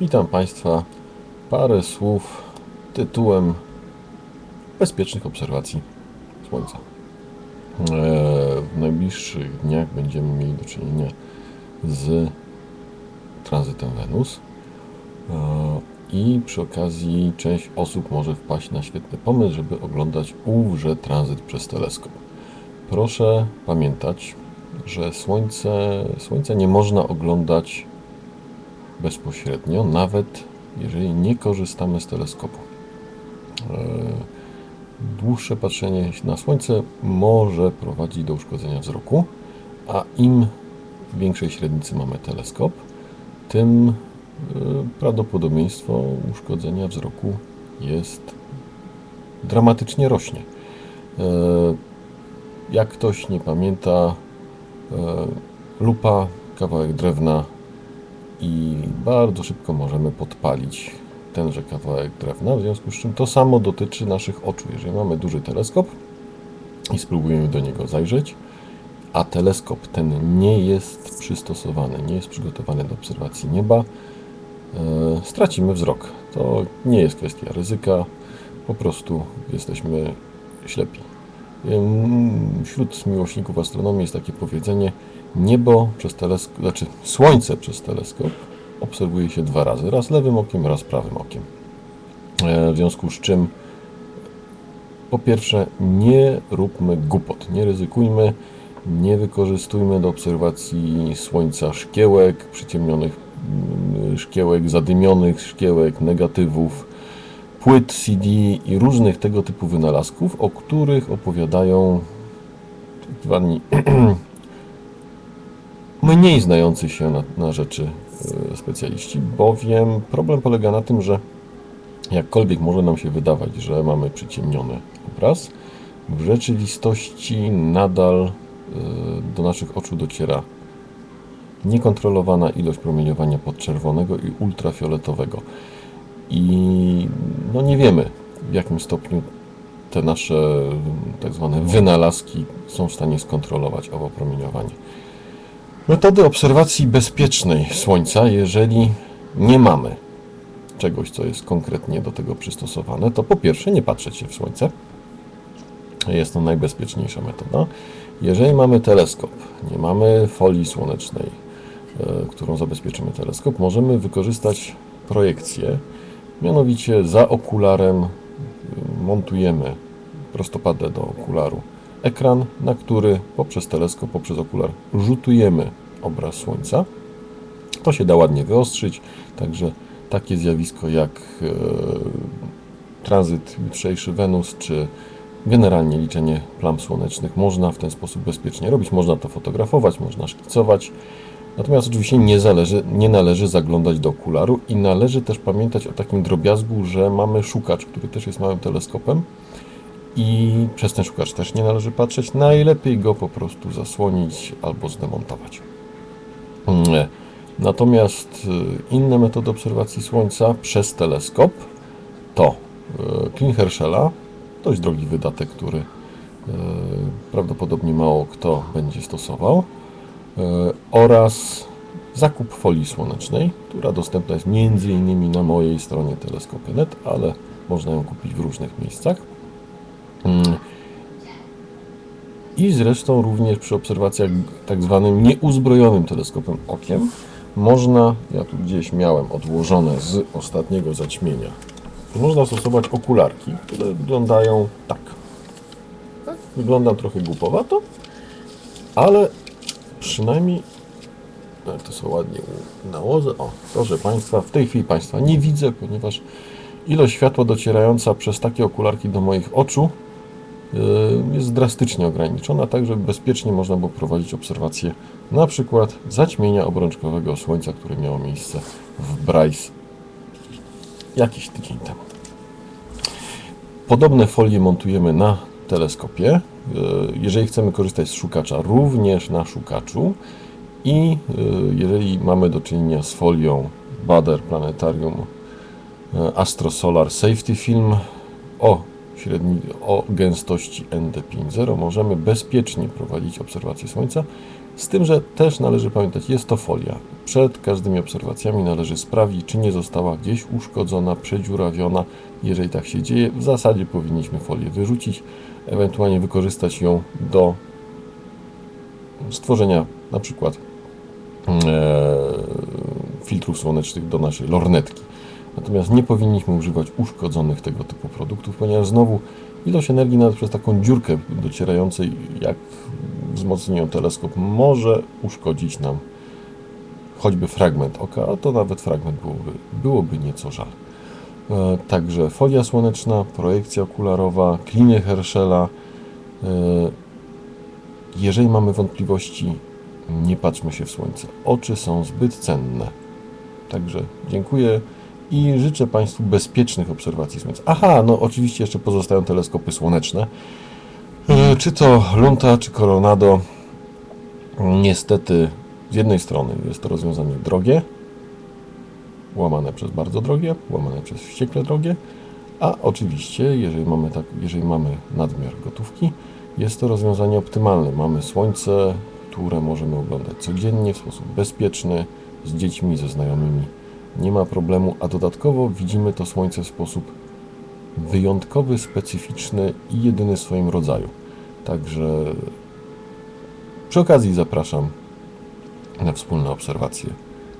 Witam Państwa. Parę słów tytułem bezpiecznych obserwacji Słońca. E, W najbliższych dniach będziemy mieli do czynienia z tranzytem Wenus. E, I przy okazji część osób może wpaść na świetny pomysł, żeby oglądać ówże tranzyt przez teleskop. Proszę pamiętać, że Słońce, Słońce nie można oglądać bezpośrednio, nawet jeżeli nie korzystamy z teleskopu. E, Dłuższe patrzenie na Słońce może prowadzić do uszkodzenia wzroku, a im większej średnicy mamy teleskop, tym e, prawdopodobieństwo uszkodzenia wzroku jest dramatycznie rośnie. E, Jak ktoś nie pamięta, lupa, kawałek drewna i bardzo szybko możemy podpalić tenże kawałek drewna, w związku z czym to samo dotyczy naszych oczu. Jeżeli mamy duży teleskop i spróbujemy do niego zajrzeć, a teleskop ten nie jest przystosowany, nie jest przygotowany do obserwacji nieba, e, stracimy wzrok. To nie jest kwestia ryzyka, po prostu jesteśmy ślepi. Wśród miłośników astronomii jest takie powiedzenie: niebo przez teleskop, znaczy słońce przez teleskop obserwuje się dwa razy, raz lewym okiem, raz prawym okiem. E, W związku z czym, po pierwsze, nie róbmy głupot, nie ryzykujmy, nie wykorzystujmy do obserwacji słońca szkiełek, przyciemnionych mm, szkiełek, zadymionych szkiełek, negatywów, płyt CD i różnych tego typu wynalazków, o których opowiadają tak zwani mniej znający się na, na rzeczy e, specjaliści, bowiem problem polega na tym, że jakkolwiek może nam się wydawać, że mamy przyciemniony obraz, w rzeczywistości nadal e, do naszych oczu dociera niekontrolowana ilość promieniowania podczerwonego i ultrafioletowego. I no nie wiemy, w jakim stopniu te nasze tak zwane wynalazki są w stanie skontrolować owo promieniowanie. Metody obserwacji bezpiecznej Słońca, jeżeli nie mamy czegoś, co jest konkretnie do tego przystosowane, to po pierwsze nie patrzeć się w Słońce. Jest to najbezpieczniejsza metoda. Jeżeli mamy teleskop, nie mamy folii słonecznej, e, którą zabezpieczymy teleskop, możemy wykorzystać projekcję. Mianowicie za okularem y, montujemy prostopadle do okularu ekran, na który poprzez teleskop, poprzez okular rzutujemy obraz Słońca. To się da ładnie wyostrzyć, także takie zjawisko jak e, tranzyt jutrzejszy Wenus, czy generalnie liczenie plam słonecznych można w ten sposób bezpiecznie robić. Można to fotografować, można szkicować. Natomiast oczywiście nie, zależy, nie należy zaglądać do okularu i należy też pamiętać o takim drobiazgu, że mamy szukacz, który też jest małym teleskopem i przez ten szukacz też nie należy patrzeć. Najlepiej go po prostu zasłonić albo zdemontować. Mm, Natomiast y, inne metody obserwacji Słońca przez teleskop to y, klin Herschela, dość drogi wydatek, który prawdopodobnie mało kto będzie stosował, oraz zakup folii słonecznej, która dostępna jest innymi na mojej stronie teleskopy.net, ale można ją kupić w różnych miejscach. I zresztą również przy obserwacjach tak zwanym nieuzbrojonym teleskopem okiem można, ja tu gdzieś miałem odłożone z ostatniego zaćmienia, można stosować okularki, które wyglądają tak. tak? Wyglądam trochę głupowato, ale przynajmniej jak to sobie ładnie nałożę. O, proszę Państwa, w tej chwili Państwa nie widzę, ponieważ ilość światła docierająca przez takie okularki do moich oczu jest drastycznie ograniczona, tak żeby bezpiecznie można było prowadzić obserwacje na przykład zaćmienia obrączkowego Słońca, które miało miejsce w Bryce jakiś tydzień temu. Podobne folie montujemy na teleskopie. Yy, Jeżeli chcemy korzystać z szukacza, również na szukaczu. I yy, jeżeli mamy do czynienia z folią Bader Planetarium Astro Solar Safety Film o, średni, o gęstości ND5.0, możemy bezpiecznie prowadzić obserwację Słońca Z tym, że też należy pamiętać, jest to folia. Przed każdymi obserwacjami należy sprawdzić, czy nie została gdzieś uszkodzona, przedziurawiona. Jeżeli tak się dzieje, w zasadzie powinniśmy folię wyrzucić, ewentualnie wykorzystać ją do stworzenia na przykład e, filtrów słonecznych do naszej lornetki. Natomiast nie powinniśmy używać uszkodzonych tego typu produktów, ponieważ znowu ilość energii nawet przez taką dziurkę docierającej jak wzmocnienie teleskop może uszkodzić nam choćby fragment oka, a to nawet fragment byłoby, byłoby nieco żal. E, Także folia słoneczna, projekcja okularowa, kliny Herschela. E, Jeżeli mamy wątpliwości, nie patrzmy się w słońce. Oczy są zbyt cenne. Także dziękuję i życzę Państwu bezpiecznych obserwacji słońca. Aha, no oczywiście jeszcze pozostają teleskopy słoneczne. E, Czy to Lunta, czy Coronado. Niestety, z jednej strony jest to rozwiązanie drogie, łamane przez bardzo drogie, łamane przez wściekle drogie, a oczywiście, jeżeli mamy, tak, jeżeli mamy nadmiar gotówki, jest to rozwiązanie optymalne. Mamy słońce, które możemy oglądać codziennie w sposób bezpieczny, z dziećmi, ze znajomymi. Nie ma problemu, a dodatkowo widzimy to słońce w sposób wyjątkowy, specyficzny i jedyny w swoim rodzaju. Także przy okazji zapraszam na wspólne obserwacje,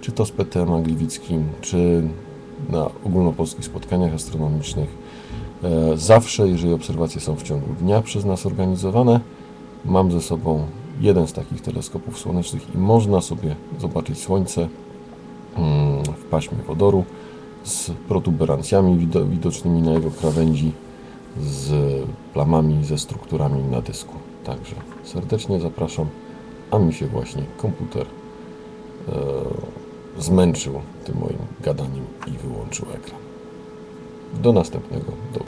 czy to z PTM Gliwickim, czy na ogólnopolskich spotkaniach astronomicznych. E, Zawsze, jeżeli obserwacje są w ciągu dnia przez nas organizowane, mam ze sobą jeden z takich teleskopów słonecznych i można sobie zobaczyć Słońce mm, paśmie wodoru z protuberancjami wido- widocznymi na jego krawędzi, z plamami, ze strukturami na dysku. Także serdecznie zapraszam, a mi się właśnie komputer e, zmęczył tym moim gadaniem i wyłączył ekran. Do następnego. Do